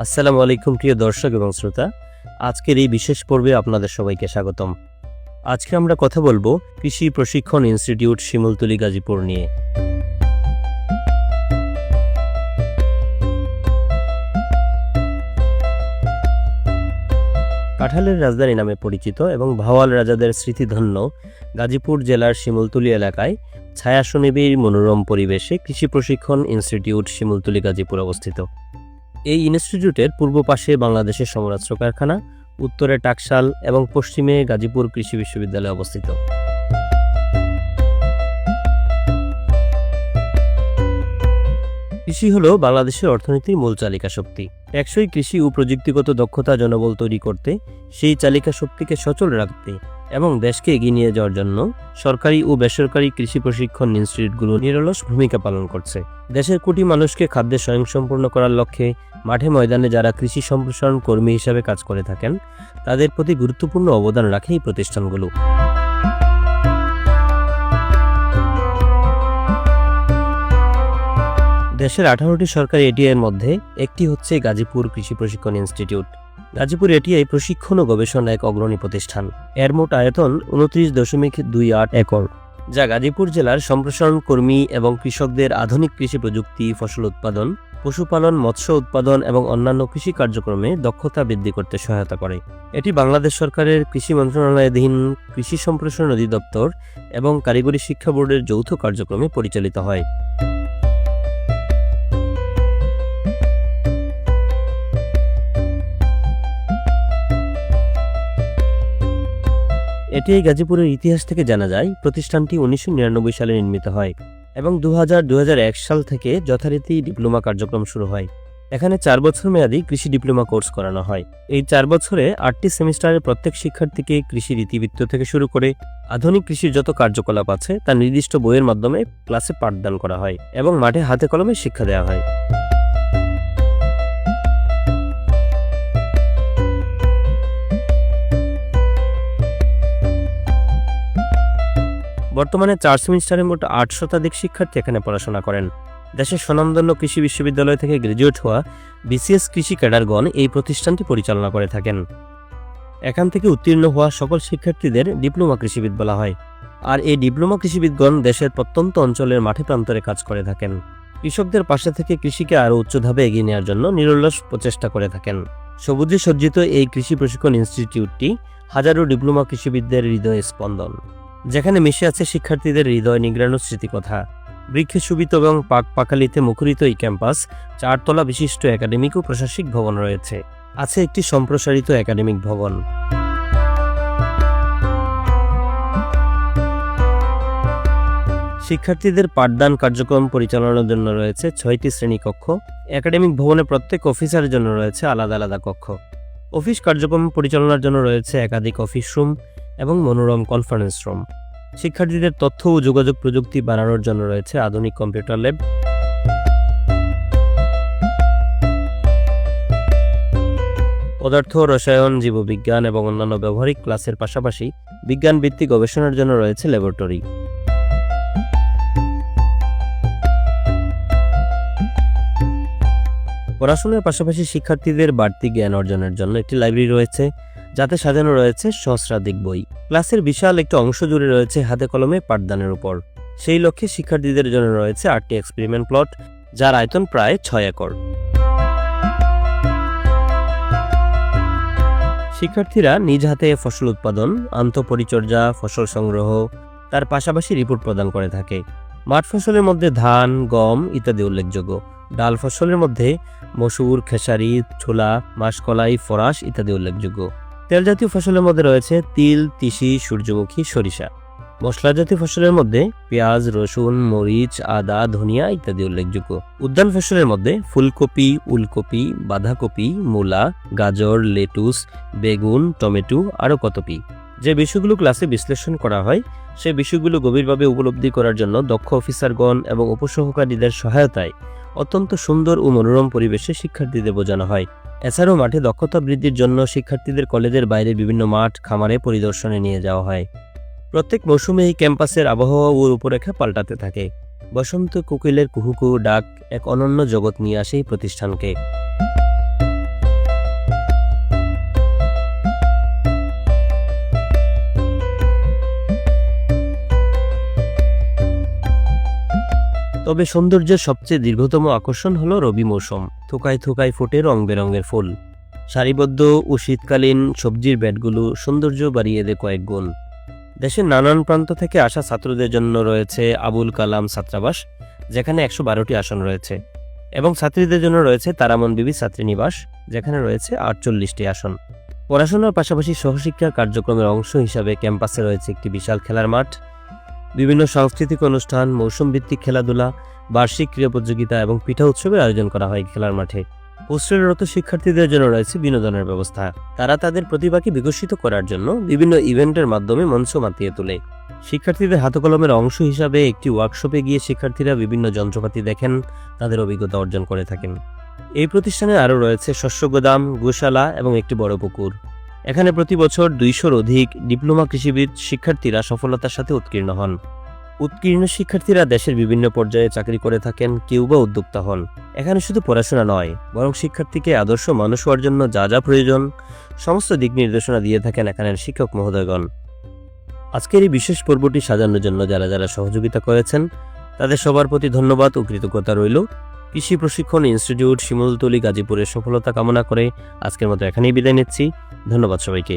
আসসালামু আলাইকুম, প্রিয় দর্শক এবং শ্রোতা। আজকের এই বিশেষ পর্বে আপনাদের সবাইকে স্বাগতম। আজকে আমরা কথা বলব কৃষি প্রশিক্ষণ ইনস্টিটিউট শিমুলতলি গাজীপুর নিয়ে। কাঁঠালের রাজধানী নামে পরিচিত এবং ভাওয়াল রাজাদের স্মৃতিধন্য গাজীপুর জেলার শিমুলতলি এলাকায় ছায়া সুনিবিড় মনোরম পরিবেশে কৃষি প্রশিক্ষণ ইনস্টিটিউট শিমুলতলি গাজীপুর অবস্থিত। এই ইনস্টিটিউটের পূর্ব পাশে বাংলাদেশের সমরাস্ত্র কারখানা, উত্তরে টাকশাল এবং পশ্চিমে গাজীপুর কৃষি বিশ্ববিদ্যালয় অবস্থিত। কৃষি হল বাংলাদেশের অর্থনীতির মূল চালিকা শক্তি। টেকসই কৃষি ও প্রযুক্তিগত দক্ষতা জনবল তৈরি করতে সেই চালিকা শক্তিকে সচল রাখতে এবং দেশকে এগিয়ে নিয়ে যাওয়ার জন্য সরকারি ও বেসরকারি কৃষি প্রশিক্ষণ ইনস্টিটিউটগুলো নিরলস ভূমিকা পালন করছে। দেশের কোটি মানুষকে খাদ্যে স্বয়ংসম্পূর্ণ করার লক্ষ্যে মাঠে ময়দানে যারা কৃষি সম্প্রসারণ কর্মী হিসাবে কাজ করে থাকেন, তাদের প্রতি গুরুত্বপূর্ণ অবদান রাখে এই প্রতিষ্ঠানগুলো। দেশের আঠারোটি সরকারি এটিআইয়ের মধ্যে একটি হচ্ছে গাজীপুর কৃষি প্রশিক্ষণ ইনস্টিটিউট। গাজীপুর এটিআই প্রশিক্ষণ ও গবেষণা এক অগ্রণী প্রতিষ্ঠান। এর মোট আয়তন উনত্রিশ দশমিক দুই আট একর, যা গাজীপুর জেলার সম্প্রসারণ কর্মী এবং কৃষকদের আধুনিক কৃষি প্রযুক্তি, ফসল উৎপাদন, পশুপালন, মৎস্য উৎপাদন এবং অন্যান্য কৃষি কার্যক্রমে দক্ষতা বৃদ্ধি করতে সহায়তা করে। এটি বাংলাদেশ সরকারের কৃষি মন্ত্রণালয়াধীন কৃষি সম্প্রসারণ অধিদপ্তর এবং কারিগরি শিক্ষা বোর্ডের যৌথ কার্যক্রমে পরিচালিত হয়। এটি এই গাজীপুরের ইতিহাস থেকে জানা যায়, প্রতিষ্ঠানটি উনিশশো নিরানব্বই সালে নির্মিত হয় এবং দু হাজার সাল থেকে যথারীতি ডিপ্লোমা কার্যক্রম শুরু হয়। এখানে চার বছর মেয়াদী কৃষি ডিপ্লোমা কোর্স করানো হয়। এই চার বছরে আটটি সেমিস্টারের প্রত্যেক শিক্ষার্থীকে কৃষি ইতিবৃত্ত থেকে শুরু করে আধুনিক কৃষির যত কার্যকলাপ আছে তা নির্দিষ্ট বইয়ের মাধ্যমে ক্লাসে পাঠদান করা হয় এবং মাঠে হাতে কলমে শিক্ষা দেওয়া হয়। বর্তমানে চার সেমিস্টারে মোট আট শতাধিক শিক্ষার্থী এখানে পড়াশোনা করেন। দেশের স্বনামধন্য কৃষি বিশ্ববিদ্যালয় থেকে গ্রাজুয়েট হওয়া বিসিএস কৃষি ক্যাডারগণ এই প্রতিষ্ঠানটি পরিচালনা করে থাকেন। এখান থেকে উত্তীর্ণ হওয়া সকল শিক্ষার্থীদের ডিপ্লোমা কৃষিবিদ বলা হয়। আর এই ডিপ্লোমা কৃষিবিদগণ দেশের প্রত্যন্ত অঞ্চলের মাঠে প্রান্তরে কাজ করে থাকেন। কৃষকদের পাশে থেকে কৃষিকে আরও উচ্চধাবে এগিয়ে নেওয়ার জন্য নিরলস প্রচেষ্টা করে থাকেন। সবুজে সজ্জিত এই কৃষি প্রশিক্ষণ ইনস্টিটিউটটি হাজারো ডিপ্লোমা কৃষিবিদদের হৃদয় স্পন্দন যেখানে মিশে আছে শিক্ষার্থীদের হৃদয় নিগ্রানো স্মৃতিকথা। বৃক্ষে সুবিত এবং পাক পাকালিতে মুখরিত এই ক্যাম্পাস চারতলা বিশিষ্ট একাডেমিক ও প্রশাসনিক ভবন রয়েছে। আছে একটি সম্প্রসারিত একাডেমিক ভবন। শিক্ষার্থীদের পাঠদান কার্যক্রম পরিচালনার জন্য রয়েছে ছয়টি শ্রেণীকক্ষ একাডেমিক ভবনে প্রত্যেক অফিসারের জন্য রয়েছে আলাদা আলাদা কক্ষ। অফিস কার্যক্রম পরিচালনার জন্য রয়েছে একাধিক অফিস রুম। এবং মনোরম কনফারেন্স রুম শিক্ষার্থীদের তথ্য ও যোগাযোগ প্রযুক্তি বাড়ানোর জন্য রয়েছে আধুনিক কম্পিউটার ল্যাব পদার্থ, রসায়ন, জীববিজ্ঞান এবং অন্যান্য ব্যবহারিক ক্লাসের পাশাপাশি বিজ্ঞান ভিত্তিক গবেষণার জন্য রয়েছে ল্যাবরেটরি পড়াশোনার পাশাপাশি শিক্ষার্থীদের বাড়তি জ্ঞান অর্জনের জন্য একটি লাইব্রেরি রয়েছে। যাতে সাজানো রয়েছে সহস্রাধিক বই। ক্লাসের বিশাল একটি অংশ জুড়ে রয়েছে হাতে কলমে পাঠদানের উপর। সেই লক্ষ্যে শিক্ষার্থীদের জন্য রয়েছে আটটি এক্সপেরিমেন্ট প্লট যার আয়তন প্রায় ছয় একর। শিক্ষার্থীরা নিজ হাতে ফসল উৎপাদন, আন্তঃপরিচর্যা, ফসল সংগ্রহ, তার পাশাপাশি রিপোর্ট প্রদান করে থাকে। মাঠ ফসলের মধ্যে ধান, গম ইত্যাদি উল্লেখযোগ্য। ডাল ফসলের মধ্যে মসুর, খেসারি, ছোলা, মাসকলাই, ফরাস ইত্যাদি উল্লেখযোগ্য। তেল জাতীয় ফসলের মধ্যে রয়েছে তিল, তিসি, সূর্যমুখী, সরিষা। মশলা জাতীয় ফসলের মধ্যে পেঁয়াজ, রসুন, মরিচ, আদা, ধনিয়া ইত্যাদি উল্লেখযোগ্য। উদ্যান ফসলের মধ্যে ফুলকপি, উলকপি, বাঁধাকপি, মূলা, গাজর, লেটুস, বেগুন, টমেটো আরও কতপি যে বিষয়গুলো ক্লাসে বিশ্লেষণ করা হয়, সে বিষয়গুলো গভীরভাবে উপলব্ধি করার জন্য দক্ষ অফিসারগণ এবং উপসহকারীদের সহায়তায় অত্যন্ত সুন্দর ও মনোরম পরিবেশে শিক্ষার্থীদের বোঝানো হয়। এছাড়াও মাঠে দক্ষতা বৃদ্ধির জন্য শিক্ষার্থীদের কলেজের বাইরে বিভিন্ন মাঠ, খামারে পরিদর্শনে নিয়ে যাওয়া হয়। প্রত্যেক মৌসুমে এই ক্যাম্পাসের আবহাওয়া ও রূপরেখা পাল্টাতে থাকে। বসন্ত কোকিলের কুহুকু ডাক এক অনন্য জগৎ নিয়ে আসে এই প্রতিষ্ঠানকে। তবে সৌন্দর্যের সবচেয়ে দীর্ঘতম আকর্ষণ হলো রবি মৌসুম, থোকায় থোকায় ফোটে রং বেরঙের ফুল। সারিবদ্ধ ও শীতকালীন সবজির ব্যাটগুলো সৌন্দর্য বাড়িয়ে দেয় কয়েক গুণ। দেশের নানান প্রান্ত থেকে আসা ছাত্রদের জন্য রয়েছে আবুল কালাম ছাত্রাবাস, যেখানে একশো বারোটি আসন রয়েছে। এবং ছাত্রীদের জন্য রয়েছে তারামন বিবি ছাত্রীনিবাস, যেখানে রয়েছে আটচল্লিশটি আসন। পড়াশোনার পাশাপাশি সহশিক্ষা কার্যক্রমের অংশ হিসাবে ক্যাম্পাসে রয়েছে একটি বিশাল খেলার মাঠ। বিভিন্ন সাংস্কৃতিক অনুষ্ঠান মৌসুম ভিত্তিক খেলাধুলা, বার্ষিক ক্রীড়া প্রতিযোগিতা এবং পিঠা উৎসবের আয়োজন করা হয় খেলার মাঠে। হোস্টেলরত শিক্ষার্থীদের জন্য রয়েছে বিনোদনের ব্যবস্থা। তারা তাদের প্রতিভাকে বিকশিত করার জন্য বিভিন্ন ইভেন্টের মাধ্যমে মঞ্চ মাতিয়ে তোলে। শিক্ষার্থীদের হাতকলমের অংশ হিসাবে একটি ওয়ার্কশপে গিয়ে শিক্ষার্থীরা বিভিন্ন যন্ত্রপাতি দেখেন, তাদের অভিজ্ঞতা অর্জন করে থাকেন। এই প্রতিষ্ঠানে আরও রয়েছে শস্য গোদাম, গোশালা এবং একটি বড় পুকুর। এখানে প্রতি বছর দুইশোর অধিক ডিপ্লোমা কৃষিবিদ শিক্ষার্থীরা সফলতার সাথে উৎকীর্ণ হন। উৎকীর্ণ শিক্ষার্থীরা দেশের বিভিন্ন পর্যায়ে চাকরি করে থাকেন, কেউ বা উদ্যোক্তা হন। এখানে শুধু পড়াশোনা নয়, বরং শিক্ষার্থীকে আদর্শ মানুষ হওয়ার জন্য যা যা প্রয়োজন, সমস্ত দিক নির্দেশনা দিয়ে থাকেন এখানের শিক্ষক মহোদয়গণ। আজকের এই বিশেষ পর্বটি সাজানোর জন্য যারা যারা সহযোগিতা করেছেন, তাদের সবার প্রতি ধন্যবাদ ও কৃতজ্ঞতা রইল। কৃষি প্রশিক্ষণ ইনস্টিটিউট শিমুলতলি গাজীপুরের সফলতা কামনা করে আজকের মতো এখানেই বিদায় নিচ্ছি। ধন্যবাদ সবাইকে।